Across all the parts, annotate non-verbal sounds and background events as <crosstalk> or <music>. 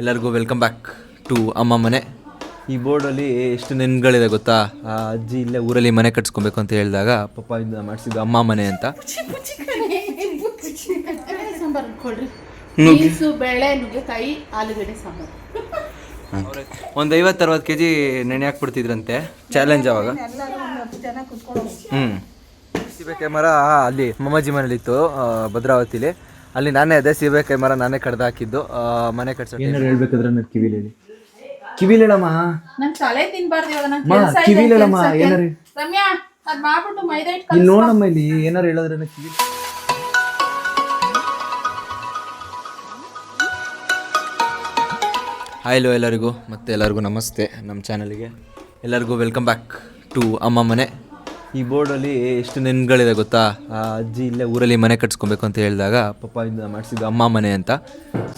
ಎಲ್ಲರಿಗೂ welcome back to ಅಮ್ಮ ಮನೆ. ಈ ಬೋರ್ಡಲ್ಲಿ ಎಷ್ಟು ನೆನ್ಗಳಿದೆ ಗೊತ್ತಾ? ಆ ಅಜ್ಜಿ ಇಲ್ಲೇ ಊರಲ್ಲಿ ಮನೆ ಕಟ್ಸ್ಕೊಬೇಕು ಅಂತ ಹೇಳಿದಾಗ ಪಪ್ಪ ಇಂದ ಮಾಡಿಸಿದ್ದು ಅಮ್ಮ ಮನೆ ಅಂತ. ಒಂದ್ ಅರವತ್ ಬೀನ್ಸು ಬೇಳೆ ನುಗ್ಗೆಕಾಯಿ ಆಲೂಗಡ್ಡೆ ಸಾಂಬಾರು. ಒಂದು ಐವತ್ತು ಅರವತ್ತು ಕೆ ಜಿ ನೆನೆ ಹಾಕ್ಬಿಡ್ತಿದ್ರಂತೆ. ಚಾಲೆಂಜ್ ಅವಾಗ. ಹ್ಞೂ ಕ್ಯಾಮರಾ ಮರ ಅಲ್ಲಿ ಮಮ್ಮಜ್ಜಿ ಮನೇಲಿತ್ತು ಆ, ಭದ್ರಾವತಿಲಿ. ಅಲ್ಲಿ ನಾನೇ ಅದೇ ಸೀಬೆಕಾಯಿ ಮರ ನಾನೇ ಕಡ್ದು ಹಾಕಿದ್ದು ಆ, ಮನೆ ಕಟ್ಸೋಕೆ ಏನಾರು ಹೇಳ್ಬೇಕಾದ್ರೆ ನನ್ನ ಕಿವಿಲಿ ಹೇಳಿ ಕಿವಿಲಿ ಹೇಳಮ್ಮ ನಂಗೆ ತಲೆ ತಿನ್ಬಾರ್ದು ಇವಾಗ ನಂಗೆ ಮಾ, ಕೆಲಸ ಇದೆ ಕಿವಿಲಲ್ಲಮ್ಮ, ಕೆಲ್ಸಕ್ಕೆ. ಏನಾರು? ರಮ್ಯಾ ಅದ್ ಮಾಡ್ಬಿಟ್ಟು ಮೈದಾ ಹಿಟ್ಟು ಇಲ್ಲಿ. ನೋಡಮ್ಮ ಇಲ್ಲಿ ಏನಾರು ಹೇಳಿದ್ರೆ ನನ್ನ ಕಿವಿ ಹಾಯ್ ಎಲ್ಲರಿಗೂ ಮತ್ತೆ ಎಲ್ಲರಿಗೂ ನಮಸ್ತೆ ನಮ್ಮ ಚಾನಲ್ಗೆ ಎಲ್ಲರಿಗೂ ವೆಲ್ಕಮ್ ಬ್ಯಾಕ್ ಟು ಅಮ್ಮ ಮನೆ ಈ ಬೋರ್ಡಲ್ಲಿ ಎಷ್ಟು ನೆನ್ಗಳಿದೆ ಗೊತ್ತಾ? ಆ ಅಜ್ಜಿ ಇಲ್ಲೇ ಊರಲ್ಲಿ ಮನೆ ಕಟ್ಸ್ಕೊಬೇಕು ಅಂತ ಹೇಳಿದಾಗ ಪಪ್ಪ ಇಂದ ಮಾಡಿಸಿದ್ದು ಅಮ್ಮ ಮನೆ ಅಂತ.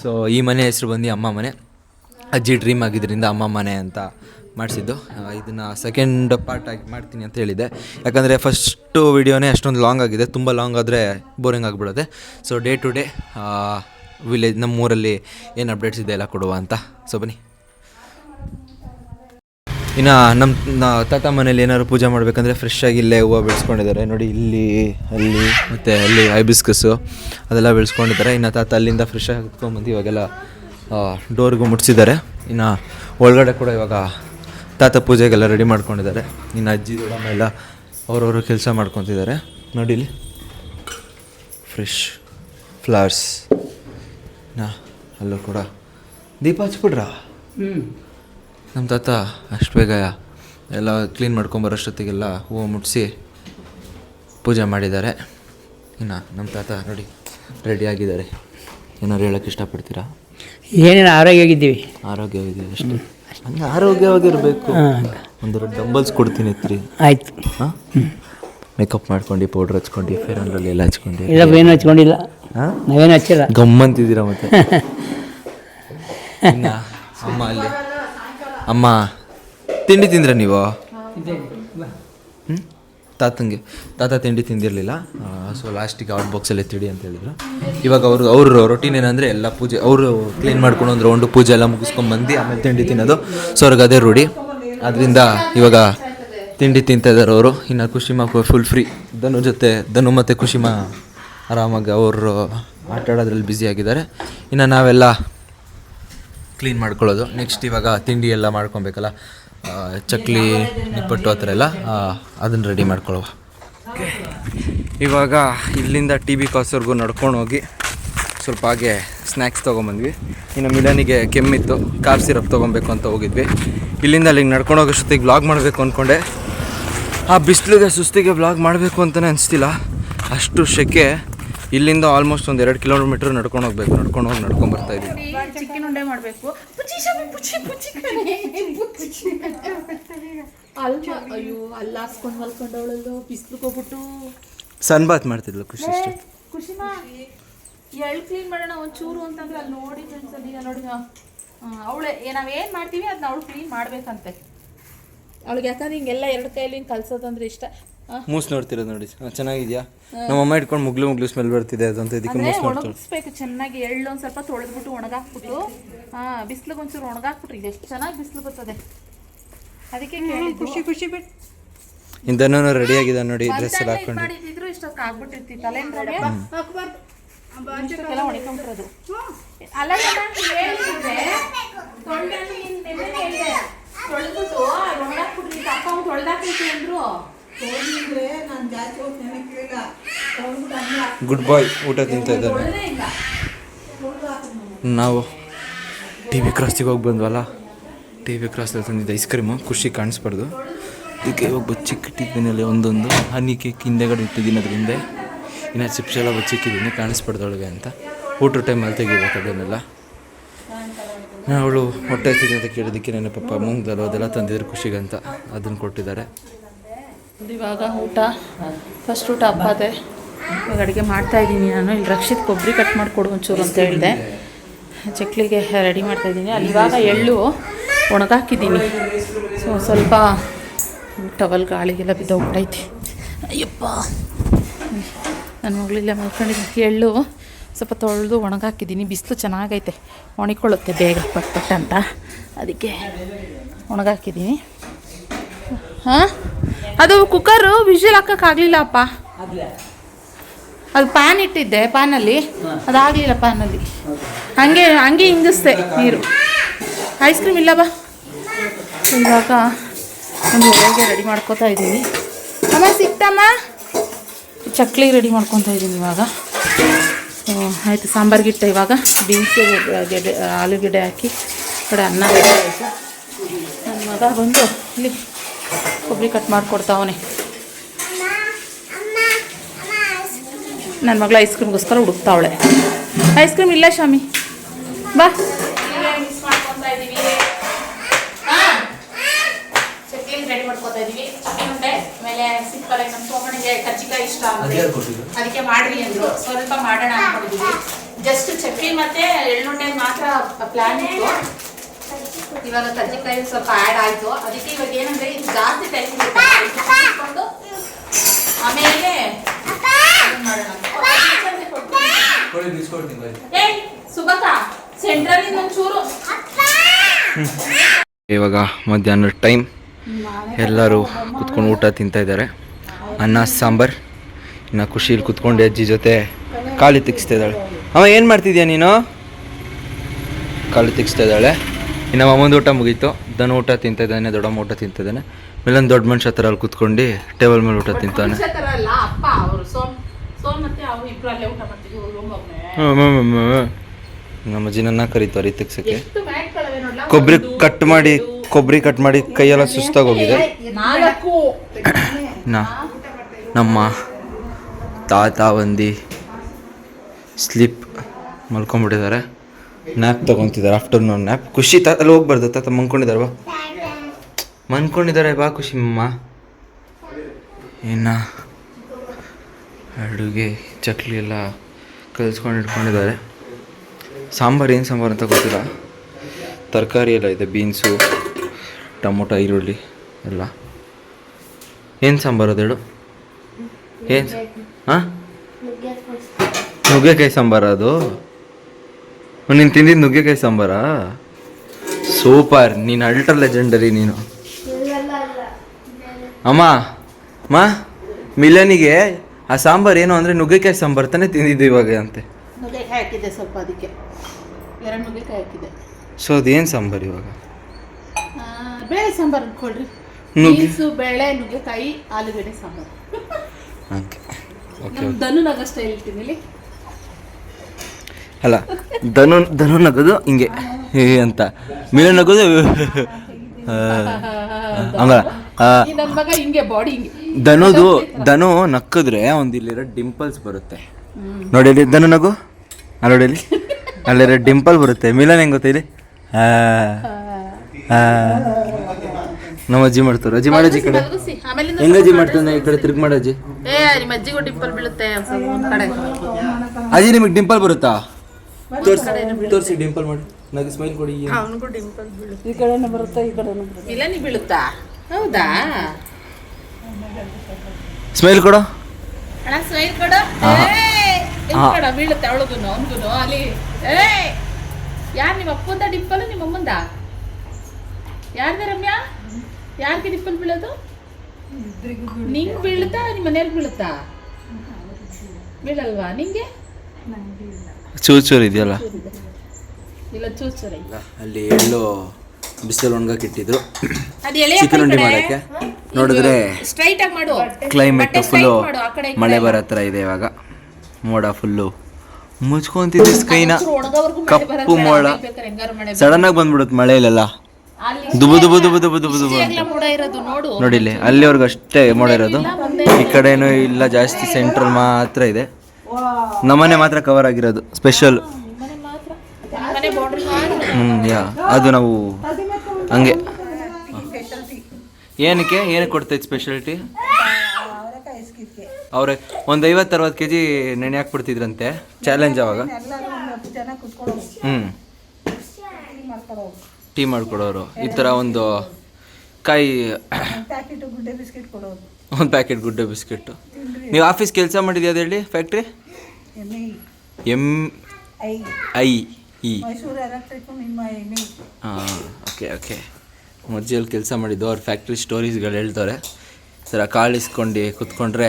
ಸೊ ಈ ಮನೆ ಹೆಸರು ಬಂದು ಅಮ್ಮ ಮನೆ. ಅಜ್ಜಿ ಡ್ರೀಮ್ ಆಗಿದ್ದರಿಂದ ಅಮ್ಮ ಮನೆ ಅಂತ ಮಾಡಿಸಿದ್ದು. ಇದನ್ನು ಸೆಕೆಂಡ್ ಪಾರ್ಟ್ ಆಗಿ ಮಾಡ್ತೀನಿ ಅಂತ ಹೇಳಿದೆ ಯಾಕಂದರೆ ಫಸ್ಟು ವಿಡಿಯೋನೇ ಅಷ್ಟೊಂದು ಲಾಂಗ್ ಆಗಿದೆ. ತುಂಬ ಲಾಂಗ್ ಆದರೆ ಬೋರಿಂಗ್ ಆಗಿಬಿಡುತ್ತೆ. So day to day village ನಮ್ಮೂರಲ್ಲಿ ಏನು ಅಪ್ಡೇಟ್ಸ್ ಇದೆ ಎಲ್ಲ ಕೊಡುವ ಅಂತ. ಸೊ ಬನ್ನಿ. ಇನ್ನು ನಮ್ಮ ತಾತ ಮನೇಲಿ ಏನಾದ್ರು ಪೂಜೆ ಮಾಡಬೇಕಂದ್ರೆ ಫ್ರೆಶ್ ಆಗಿ ಇಲ್ಲೇ ಹೂವು ಬೆಳೆಸ್ಕೊಂಡಿದ್ದಾರೆ. ನೋಡಿ ಇಲ್ಲಿ, ಅಲ್ಲಿ, ಮತ್ತು ಅಲ್ಲಿ ಐಬಿಸ್ಕಸ್ಸು ಅದೆಲ್ಲ ಬೆಳೆಸ್ಕೊಂಡಿದ್ದಾರೆ. ಇನ್ನು ತಾತ ಅಲ್ಲಿಂದ ಫ್ರೆಶ್ ಆಗಿ ಇವಾಗೆಲ್ಲ ಡೋರ್ಗೂ ಮುಟ್ಸಿದ್ದಾರೆ. ಇನ್ನು ಒಳಗಡೆ ಕೂಡ ಇವಾಗ ತಾತ ಪೂಜೆಗೆಲ್ಲ ರೆಡಿ ಮಾಡ್ಕೊಂಡಿದ್ದಾರೆ. ಇನ್ನು ಅಜ್ಜಿ, ದೊಡ್ಡಮ್ಮ ಎಲ್ಲ ಅವ್ರವರು ಕೆಲಸ ಮಾಡ್ಕೊತಿದ್ದಾರೆ. ನೋಡಿ ಇಲ್ಲಿ. ಫ್ರೆಶ್ ಫ್ಲವರ್ಸ್ ನಾ ಅಲ್ಲೂ ಕೂಡ ದೀಪ ಹಚ್ಬಿಡ್ರಾ ನಮ್ಮ ತಾತ ಅಷ್ಟು ಬೇಗ ಎಲ್ಲ ಕ್ಲೀನ್ ಮಾಡ್ಕೊಂಬರೋಷ್ಟೊತ್ತಿಗೆಲ್ಲ ಹೂವು ಮುಟ್ಟಿಸಿ ಪೂಜೆ ಮಾಡಿದ್ದಾರೆ. ಇನ್ನು ನಮ್ಮ ತಾತ ನೋಡಿ ರೆಡಿ ಆಗಿದ್ದಾರೆ. ಏನಾದ್ರು ಹೇಳೋಕ್ಕೆ ಇಷ್ಟಪಡ್ತೀರಾ? ಏನೇನು ಆರೋಗ್ಯವಾಗಿದ್ದೀವಿ? ಆರೋಗ್ಯವಾಗಿದ್ದೀವಿ ಅಷ್ಟೇ. ಹಂಗೆ ಆರೋಗ್ಯವಾಗಿರಬೇಕು. ಒಂದು ಡಂಬಲ್ಸ್ ಕೊಡ್ತೀನಿ ಇತ್ರಿ. ಆಯ್ತು. ಹಾಂ? ಮೇಕಪ್ ಮಾಡ್ಕೊಂಡು ಪೌಡ್ರ್ ಹಚ್ಕೊಂಡು ಫೇರ್ ಅಂಡ್ರಲ್ಲಿ ಎಲ್ಲ ಹಚ್ಕೊಂಡು. ಇಲ್ಲ ಏನು ಹಚ್ಕೊಂಡಿಲ್ಲ. ಹಾಂ? ನಾವೇನು ಹಚ್ಚಿಲ್ಲ. ಗಮ್ಮಂತಿದ್ದೀರಾ ಮತ್ತೆ? <laughs> ಅಮ್ಮ ಅಲ್ಲಿ? ಅಮ್ಮ, ತಿಂಡಿ ತಿಂದ್ರೆ ನೀವು? ತಾತಂಗೆ, ತಾತ ತಿಂಡಿ ತಿಂದಿರಲಿಲ್ಲ. ಸೊ ಲಾಸ್ಟಿಗೆ ಔಟ್ ಬಾಕ್ಸಲ್ಲಿ ತಿಡಿ ಅಂತ ಹೇಳಿದ್ರು. ಇವಾಗ ಅವರು, ಅವ್ರ ರೊಟೀನ್ ಏನಂದರೆ ಎಲ್ಲ ಪೂಜೆ, ಅವರು ಕ್ಲೀನ್ ಮಾಡ್ಕೊಂಡು ಒಂದು ರೌಂಡು ಪೂಜೆ ಎಲ್ಲ ಮುಗಿಸ್ಕೊಂಡು ಬಂದು ಆಮೇಲೆ ತಿಂಡಿ ತಿನ್ನೋದು. ಸೊ ಅವ್ರಿಗೆ ಅದೇ ರೂಢಿ. ಅದರಿಂದ ಇವಾಗ ತಿಂಡಿ ತಿಂತಿದ್ದಾರೆ ಅವರು. ಇನ್ನು ಖುಷಿಮಾ ಫುಲ್ ಫ್ರೀ ಧನು ಜೊತೆ, ಧನು ಮತ್ತು ಖುಷಿಮಾ ಆರಾಮಾಗಿ ಅವರು ಆಟ ಆಡೋದ್ರಲ್ಲಿ ಬ್ಯುಸಿ ಆಗಿದ್ದಾರೆ. ಇನ್ನು ನಾವೆಲ್ಲ ಕ್ಲೀನ್ ಮಾಡ್ಕೊಳ್ಳೋದು. ನೆಕ್ಸ್ಟ್ ಇವಾಗ ತಿಂಡಿ ಎಲ್ಲ ಮಾಡ್ಕೊಬೇಕಲ್ಲ. ಚಕ್ಲಿ, ನಿಪ್ಪಟ್ಟು ಆ ಥರ ಎಲ್ಲ ಅದನ್ನು ರೆಡಿ ಮಾಡ್ಕೊಳ್ಳುವ. ಇವಾಗ ಇಲ್ಲಿಂದ ಟಿ ಬಿ ಕಾಸ್ವರೆಗೂ ನಡ್ಕೊಂಡು ಹೋಗಿ ಸ್ವಲ್ಪ ಹಾಗೆ ಸ್ನ್ಯಾಕ್ಸ್ ತೊಗೊಂಬಂದ್ವಿ. ಇನ್ನು ಮಿಲನಿಗೆ ಕೆಮ್ಮಿತ್ತು. ಕಾರ್ ಸಿರಪ್ ತೊಗೊಬೇಕು ಅಂತ ಹೋಗಿದ್ವಿ. ಇಲ್ಲಿಂದ ಅಲ್ಲಿಗೆ ನಡ್ಕೊಂಡು ಹೋಗೋಷ್ಟೊತ್ತಿಗೆ ವ್ಲಾಗ್ ಮಾಡಬೇಕು ಅಂದ್ಕೊಂಡೆ ಆ ಬಿಸಿಲಿಗೆ ಸುಸ್ತಿಗೆ ವ್ಲಾಗ್ ಮಾಡಬೇಕು ಅಂತಲೇ ಅನಿಸ್ತಿಲ್ಲ. ಅಷ್ಟು ಶೆಕೆ. ಇಲ್ಲಿಂದ ಆಲ್ಮೋಸ್ಟ್ ಒಂದು ಎರಡು ಕಿಲೋಮೀಟರ್ ನಡ್ಕೊಂಡು ಹೋಗ್ಬೇಕು ನಡ್ಕೊಂಡು ಹೋಗಿ ನಡ್ಕೊಂಡು ಬರ್ತಾ ಇದ್ದೀವಿ ಚಿಕನ್ ಉಂಡೆ ಮಾಡ್ಬೇಕು. ಪುಚಿ ಪುಚಿ ಪುಚಿ ಪುಚಿ. ಅಲ್ವಾ ಅಯ್ಯೋ ಅಲ್ಲಿ ಹಾಸ್ಕೊಂಡು ಮಲ್ಕೊಂಡವಳಲ್ಲೋ ಬಿಸಿಲಿಗೆ ಹೋಗ್ಬಿಟ್ಟು. ಸನ್ ಬಾತ್ ಮಾಡ್ತಿದ್ಲು ಖುಷಿ ಇಷ್ಟ ಖುಷಿ ಎಳ್ ಕ್ಲೀನ್ ಮಾಡೋಣ ಒಂಚೂರು ಅಂತಂದ್ರೆ ಅಲ್ಲಿ ನೋಡಿ ಫ್ರೆಂಡ್ಸ್ ಅಲ್ಲಿ ನೋಡಿ ಅವಳೆ ನಾವೇನು ಮಾಡ್ತೀವಿ ಅದನ್ನ ಅವಳು ಕ್ಲೀನ್ ಮಾಡ್ಬೇಕಂತೆ. ಅವಳಿಗೆ ಯಾಕಂದ್ರೆ ಹಿಂಗೆಲ್ಲ ಎರಡು ಕೈಲಿ ಹಿಂಗೆ ಕಲ್ಸೋದಂದ್ರೆ ಇಷ್ಟ. ಮೂಸ್ ನೋಡ್ತಿರೋದು ನೋಡಿ. ಚೆನ್ನಾಗಿದ್ಯಾ? ನಮ್ಮ ಅಮ್ಮ ಇಟ್ಕೊಂಡು ಮುಗ್ಲು ಮುಗ್ಲು ಸ್ಮೆಲ್ ಬರ್ತಿದೆ ಅದಂತ ಇದಕ್ಕೆ ಮೂಸ್ ನೋಡ್ತಾರೆ ಒಣಗಿಸ್ಬೇಕು ಚೆನ್ನಾಗಿ ಎಳ್ಳು ಒಂದು ಸ್ವಲ್ಪ ತೊಳೆದ್ಬಿಟ್ಟು ಒಣಗಾಕ್ಬಿಟ್ಟು ಹಾಂ ಬಿಸಿಲಿಗೆ ಒಂಚೂರು ಒಣಗಾಕ್ಬಿಟ್ರಿ. ಇದೆ ಎಷ್ಟು ಚೆನ್ನಾಗಿ ಬಿಸಿಲು ಬರ್ತದೆ. ಅದಕ್ಕೆ ಖುಷಿ ಖುಷಿ ಬಿಟ್ಟು ಇಂದನೂ ರೆಡಿ ಆಗಿದೆ ನೋಡಿ ಡ್ರೆಸ್ ಎಲ್ಲ ಹಾಕೊಂಡು. ಮಾಡಿದ್ರು ಇಷ್ಟೊತ್ತು ಆಗ್ಬಿಟ್ಟಿರ್ತಿತ್ತು ಅಲ್ಲ ಇಷ್ಟಕ್ಕೆಲ್ಲ ಹೊಡಿಕೊಂಡ್ಬಿಟ್ರದು ಅಲ್ಲ ಹೇಳಿದ್ರೆ ತೊಳ್ದು. ತೊಳ್ದ್ಬಿಟ್ಟು ಅದ್ ಒಣಗಾಕ್ಬಿಟ್ರಿ ಅಪ್ಪ ಅವ್ನು ತೊಳೆದಾಕ್ಬಿಟ್ಟು ಅಂದ್ರು. ಗುಡ್ ಬಾಯ್ ಊಟ ತಿಂತಾ ಇದ್ದಾನೆ. ನಾವು ಟಿ ವಿ ಕ್ರಾಸಿಗೆ ಹೋಗಿ ಬಂದ್ವಲ್ಲ? ಟಿ ವಿ ಕ್ರಾಸಲ್ಲಿ ತಂದಿದ್ದ ಐಸ್ ಕ್ರೀಮು ಖುಷಿ ಕಾಣಿಸ್ಬಾರ್ದು. ಇದಕ್ಕೆ ಚಿಕ್ಕ ಬಚ್ಚಿಕ್ಕಿಟ್ಟಿದ್ದೀನಿ ಒಂದೊಂದು ಹನಿ ಕೇಕ್ ಹಿಂದೆಗಡೆ ಇಟ್ಟಿದ್ದೀನಿ ಅದ್ರ ಹಿಂದೆ ಇನ್ನು ಚಿಪ್ಸ್ ಎಲ್ಲ ಬಚ್ಚಿಕ್ಕಿದ್ದೀನಿ ಕಾಣಿಸ್ಬಾರ್ದೊಳಗೆ ಅಂತ ಊಟ ಟೈಮಲ್ಲಿ ತೆಗಿಬೇಕು ಅದನ್ನೆಲ್ಲ. ಅವಳು ಹೊಟ್ಟೆ ಹಚ್ಚಿದೆ ಅಂತ ಕೇಳೋದಕ್ಕೆ ನನ್ನ ಪಪ್ಪ ಮುಂಗ್ದಲ್ಲೋ ದಾಲ್ ಅದೆಲ್ಲ ತಂದಿದ್ರು ಖುಷಿಗಂತ ಅದನ್ನು ಕೊಟ್ಟಿದ್ದಾರೆ. ಇವಾಗ ಊಟ. ಫಸ್ಟ್ ಊಟ ಹಬ್ಬದೆ ಇವಾಗ ಅಡುಗೆ ಮಾಡ್ತಾ ಇದ್ದೀನಿ ನಾನು. ಇಲ್ಲಿ ರಕ್ಷಿತ್ ಕೊಬ್ಬರಿ ಕಟ್ ಮಾಡಿಕೊಡು ಒಂಚೂರು ಅಂತ ಹೇಳಿದೆ. ಚಕ್ಲಿಗೆ ರೆಡಿ ಮಾಡ್ತಾ ಇದ್ದೀನಿ. ಅಲ್ಲಿ ಇವಾಗ ಎಳ್ಳು ಒಣಗಾಕಿದ್ದೀನಿ. ಸೊ ಸ್ವಲ್ಪ ಟವಲ್ ಗಾಳಿಗೆಲ್ಲ ಬಿದ್ದೋಗ್ಬಿಟ್ಟೈತಿ ಅಯ್ಯಪ್ಪ. ನನ್ನ ಮಗಳಿಲ್ಲ ಮಲ್ಕೊಂಡಿದ್ದೀನಿ ಎಳ್ಳು ಸ್ವಲ್ಪ ತೊಳೆದು ಒಣಗಾಕಿದ್ದೀನಿ. ಬಿಸಿಲು ಚೆನ್ನಾಗೈತೆ. ಒಣಕೊಳ್ಳುತ್ತೆ ಬೇಗ ಪಟ್ ಪಟ್ ಅಂತ. ಅದಕ್ಕೆ ಒಣಗಾಕಿದ್ದೀನಿ. ಹಾಂ? ಅದು ಕುಕ್ಕರು ವಿಷಲ್ ಹಾಕೋಕ್ಕಾಗಲಿಲ್ಲ ಅಪ್ಪ ಅದು ಪ್ಯಾನ್ ಇಟ್ಟಿದ್ದೆ ಪ್ಯಾನಲ್ಲಿ ಅದಾಗಲಿಲ್ಲ ಪ್ಯಾನಲ್ಲಿ ಹಂಗೆ ಹಂಗೆ ಹಿಂಗಿಸ್ದೆ ನೀರು. ಐಸ್ ಕ್ರೀಮ್ ಇಲ್ಲ ಬಾ. ಇವಾಗ ಒಂದು ಹೋಳಿಗೆ ರೆಡಿ ಮಾಡ್ಕೋತಾ ಇದ್ದೀವಿ ಅಮ್ಮ ಸಿಕ್ತಮ್ಮ? ಚಕ್ಲಿ ರೆಡಿ ಮಾಡ್ಕೊತಾ ಇದ್ದೀನಿ ಇವಾಗ. ಆಯಿತು ಸಾಂಬಾರ್ಗೆ ಇಟ್ಟೆ ಇವಾಗ. ಬೀನ್ಸು ಗೆಡ್ಡೆ ಆಲೂಗೆಡ್ಡೆ ಹಾಕಿ ಕಡೆ ಅನ್ನ. ರೆಡಿ ಆಯಿತು ನನ್ನ ಮಗ ಬಂದು ಇಲ್ಲಿ ಕೊಬ್ಬರಿ ಕಟ್ ಮಾಡಿಕೊಡ್ತಾವನೆ ನನ್ನ ಮಗಳು ಐಸ್ ಕ್ರೀಮ್ಗೋಸ್ಕರ ಹುಡುಕ್ತಾವಳೆ. ಐಸ್ ಕ್ರೀಮ್ ಇಲ್ಲ ಶಾಮಿ. ಬಾ. ಅದಕ್ಕೆ ಮಾಡ್ರಿ ಅಂದ್ರು. ಸ್ವಲ್ಪ ಮಾಡೋಣ ಜಸ್ಟ್ ಚಟ್ನಿ ಮತ್ತೆ ಎಳ್ಳುಣ್ಣೆ ಮಾತ್ರ ಪ್ಲಾನ್ ಇತ್ತು. ಇವಾಗ ಕಜ್ಜಿಕಾಯಿ ಸ್ವಲ್ಪ ಆ್ಯಡ್ ಆಯಿತು. ಅದಕ್ಕೆ ಇವಾಗ ಏನಂದ್ರೆ ಇದು ಜಾಸ್ತಿ ಟೈಮ್ ಇಟ್ಕೊಂಡು ಆಮೇಲೆ ಇವಾಗ ಮಧ್ಯಾಹ್ನ ಟೈಮ್ ಎಲ್ಲರೂ ಕುತ್ಕೊಂಡು ಊಟ ತಿಂತಾ ಇದ್ದಾರೆ. ಅನ್ನ ಸಾಂಬಾರ್. ಇನ್ನು ಖುಷಿಲಿ ಕುತ್ಕೊಂಡು ಅಜ್ಜಿ ಜೊತೆ ಕಾಲು ತಿಕ್ಸ್ತಾ ಇದ್ದಾಳೆ. ಅವ ಏನು ಮಾಡ್ತಿದ್ಯಾ ನೀನು? ಕಾಲು ತಿಕ್ಸ್ತಾ ಇದ್ದಾಳೆ. ಇನ್ನು ಅಮ್ಮಂದು ಊಟ ಮುಗೀತು. ದನ ಊಟ ತಿಂತಿದ್ದಾನೆ ದೊಡ್ಡಮ್ಮ ಊಟ ತಿಂತಿದ್ದಾನೆ. ಮೇಲೊಂದು ದೊಡ್ಡ ಮನುಷ್ಯ ಹತ್ರ ಅಲ್ಲಿ ಕುತ್ಕೊಂಡು ಟೇಬಲ್ ಮೇಲೆ ಊಟ ತಿಂತಾನೆ. ನಮ್ಮ ಅಜ್ಜಿನನ್ನ ಕರೀತು ಕರೀತಾರೆ ತೆಗ್ಸಕ್ಕೆ ಕೊಬ್ಬರಿ ಕಟ್ ಮಾಡಿ ಕೊಬ್ಬರಿ ಕಟ್ ಮಾಡಿ ಕೈಯೆಲ್ಲ ಸುಸ್ತಾಗಿ ಹೋಗಿದೆ ನಮ್ಮ ತಾತ ಬಂದು ಸ್ಲಿಪ್ ಮಲ್ಕೊಂಡ್ಬಿಟ್ಟಿದ್ದಾರೆ. ನ್ಯಾಪ್ ತೊಗೊತಿದ್ದಾರೆ ಆಫ್ಟರ್ನೂನ್ ನ್ಯಾಪ್ ಖುಷಿ ತಾತ ಅಲ್ಲಿ ಹೋಗ್ಬಾರ್ದು ತಾತ ಮನ್ಕೊಂಡಿದ್ದಾರೆ ಬಾ. ಮನ್ಕೊಂಡಿದ್ದಾರೆ ಬಾ ಖುಷಿ ಅಮ್ಮ ಇನ್ನ ಅಡುಗೆ ಚಕ್ಲಿ ಎಲ್ಲ ಕಲಿಸ್ಕೊಂಡು ಇಟ್ಕೊಂಡಿದ್ದಾರೆ. ಸಾಂಬಾರು ಏನು ಸಾಂಬಾರು ಅಂತ ಗೊತ್ತಿಲ್ಲ. ತರಕಾರಿ ಎಲ್ಲ ಇದೆ ಬೀನ್ಸು ಟೊಮೊಟೊ ಈರುಳ್ಳಿ ಎಲ್ಲ. ಏನು ಸಾಂಬಾರು ಅದು ಹೇಳು? ಏನು? ಹಾಂ? ನುಗ್ಗೆಕಾಯಿ ಸಾಂಬಾರು ಅದು? ನೀನು ತಿಂದಿದ್ದು ನುಗ್ಗೆಕಾಯಿ ಸಾಂಬಾರಾ? ಸೂಪರ್. ನೀನು ಅಲ್ಟ್ರಾ ಲೆಜೆಂಡರಿ ನೀನು. ಅಮ್ಮ ಅಮ್ಮ ಮಿಲನಿಗೆ ಆ ಸಾಂಬಾರು ಏನು ಅಂದರೆ ನುಗ್ಗೆಕಾಯಿ ಸಾಂಬಾರು ತಾನೇ ತಿಂದಿದ್ದು ಇವಾಗ ಅಂತೆ. ನುಗ್ಗೆಕಾಯಿ ಸ್ವಲ್ಪ ಅದಕ್ಕೆ. ಎರಡು ನುಗ್ಗೆಕಾಯಿ ಹಾಕಿದ್ದೆ. ಸೊ ಅದೇನು ಸಾಂಬಾರು ಇವಾಗ? ಬೇಳೆ ಸಾಂಬಾರು ಅಂದ್ಕೊಳ್ರಿ ನುಗ್ಗೆ ಬೇಳೆ ನುಗ್ಗೆಕಾಯಿ ಆಲೂಗಡ್ಡೆ ಸಾಂಬಾರು. ಓಕೆ. ಓಕೆ ಧನು ನಗ ಸ್ಟೈಲ್ ಇರ್ತೀನಿ ಇಲ್ಲಿ. ಅಲ್ಲ ಧನು ಧನು ನಗೋದು ಹಿಂಗೆ ಹೇ ಅಂತ. ಮೀನ ನಗೋದು ಆ, ಹಂಗ ಆ, ಈ ನನ್ನ ಹಿಂಗೆ ಬಾಡಿ ಹಿಂಗೆ. ಧನುದು ಧನು ನಕ್ಕಿದ್ರೆ ಒಂದು ಇಲ್ಲಿರೋ ಡಿಂಪಲ್ಸ್ ಬರುತ್ತೆ. ನೋಡಿ ಇಲ್ಲಿ ಧನು ನಗು. ಅಲ್ಲಿ ನೋಡಿ ಇಲ್ಲಿ. ಅಲ್ಲಿರೋ ಡಿಂಪಲ್ ಬರುತ್ತೆ. ಮಿಲನ್ ಹೆಂಗ್ ಗೊತ್ತಿದೆ. ನಮ್ಮ ಅಜ್ಜಿ ಮಾಡ್ತಾರೆ ಅಜ್ಜಿ ಮಾಡಜ್ಜಿ ಈ ಕಡೆ. ಹೆಂಗ ಅಜ್ಜಿ ಮಾಡ್ತಾನೆ ಈ ಕಡೆ ತಿರ್ಗಿ ಮಾಡಜ್ಜಿ ಅಜ್ಜಿ. ನಿಮಗೆ ಡಿಂಪಲ್ ಬರುತ್ತಾ? ತೋರ್ಸಿ ತೋರಿಸಿ ಡಿಂಪಲ್ ಮಾಡಿ. ನನಗೆ ಸ್ಮೈಲ್ ಕೊಡಿ ಅವನಿಗೂ ಡಿಂಪಲ್ ಬೀಳುತ್ತೆ. ಈ ಕಡೆನೂ ಬರುತ್ತೆ ಈ ಕಡೆನೂ ಬರುತ್ತೆ? ಇಲ್ಲ ನೀ ಬೀಳುತ್ತಾ? ಹೌದಾ? ಸ್ಮೈಲ್ ಕೊಡು. ಅಣ್ಣ ಸ್ಮೈಲ್ ಕೊಡು. ಕೊಡು, ಬೀಳುತ್ತೆ ಅವಳಿಗೂ ಅವನಿಗೂ ಅಲ್ಲಿ. ಏಯ್ ಯಾರು ನಿಮ್ಮ ಅಪ್ಪಂದ ಡಿಂಪಲ್ ನಿಮ್ಮ ಅಮ್ಮಂದ? ಯಾರ್ದ ರಮ್ಯಾ? ಯಾರಿಗೆ ಡಿಂಪಲ್ ಬೀಳೋದು? ನಿಂಗೆ ಬೀಳುತ್ತಾ ನಿಮ್ಮ ಮನೇಲಿ ಬೀಳುತ್ತಾ? ಬೀಳಲ್ವಾ ನಿಂಗೆ? ಚೂರ್ ಚೂರು ಇದೆಯಲ್ಲ ಇಲ್ಲ ಚೂಚೂರ ಅಲ್ಲಿ ಎಳ್ಳು ಬಿಸಿಲು ಒಣಗಕ್ಕೆ ಇಟ್ಟಿದ್ರು ಚಿಕನ್ ಉಂಡಿ ಮಾಡಕ್ಕೆ. ನೋಡಿದ್ರೆ ಸ್ಟ್ರೈಟ್ ಆಗಿ ಮಾಡು. ಕ್ಲೈಮೇಟ್ ಫುಲ್ಲು ಮಳೆ. ಬರೋ ಥರ ಇದೆ ಇವಾಗ. ಮೋಡ ಫುಲ್ಲು ಮುಚ್ಕೊಂತಿದ್ದೆ ಸ್ಕೈನ. ಕಪ್ಪು ಮೋಡ. ಸಡನ್ ಆಗಿ ಬಂದ್ಬಿಡುತ್ತೆ ಮಳೆಯಲ್ಲೆಲ್ಲ. ದುಬು ದುಬು ದುಬು ದುಬು ದುಬು ದುಬು ನೋಡಿಲ್ಲಿ ಮೋಡ ಇರೋದು ನೋಡು. ನೋಡಿ ಅಲ್ಲಿವರೆಗೂ ಅಷ್ಟೇ ಮೋಡ ಇರೋದು. ಈ ಕಡೆನೂ ಇಲ್ಲ ಜಾಸ್ತಿ ಸೆಂಟ್ರಲ್ ಮಾತ್ರ ಇದೆ. ನಮ್ಮನೆ ಮಾತ್ರ ಕವರ್ ಆಗಿರೋದು ಸ್ಪೆಷಲ್ ಹ್ಞೂ ಯಾ ಅದು ನಾವು ಹಂಗೆ. ಏನಕ್ಕೆ? ಏನಕ್ಕೆ ಕೊಡ್ತೈತೆ ಸ್ಪೆಷಾಲಿಟಿ ಅವ್ರೆ ಒಂದು ಐವತ್ತು ಅರವತ್ತು ಕೆ ಜಿ ನೆನೆ ಹಾಕ್ಬಿಡ್ತಿದ್ರಂತೆ. ಚಾಲೆಂಜ್ ಅವಾಗ. ಹ್ಞೂ ಟೀ ಮಾಡಿಕೊಡೋರು. ಈ ಥರ ಒಂದು ಕಾಯಿ ಒಂದು ಪ್ಯಾಕೆಟ್ ಗುಡ್ಡೆ ಬಿಸ್ಕೆಟ್ಟು ನೀವು ಆಫೀಸ್ ಕೆಲಸ ಮಾಡಿದ್ಯಾ ಅದು ಹೇಳಿ ಫ್ಯಾಕ್ಟ್ರಿ ಎಂ ಐ. ಇ ಹಾಂ ಓಕೆ ಓಕೆ ಮೊದಲು ಕೆಲಸ ಮಾಡಿದ್ದು ಅವ್ರ ಫ್ಯಾಕ್ಟ್ರಿ ಸ್ಟೋರೀಸ್ಗಳು ಹೇಳ್ತಾರೆ ಸರ ಕಾಳು ಇಸ್ಕೊಂಡು ಕುತ್ಕೊಂಡ್ರೆ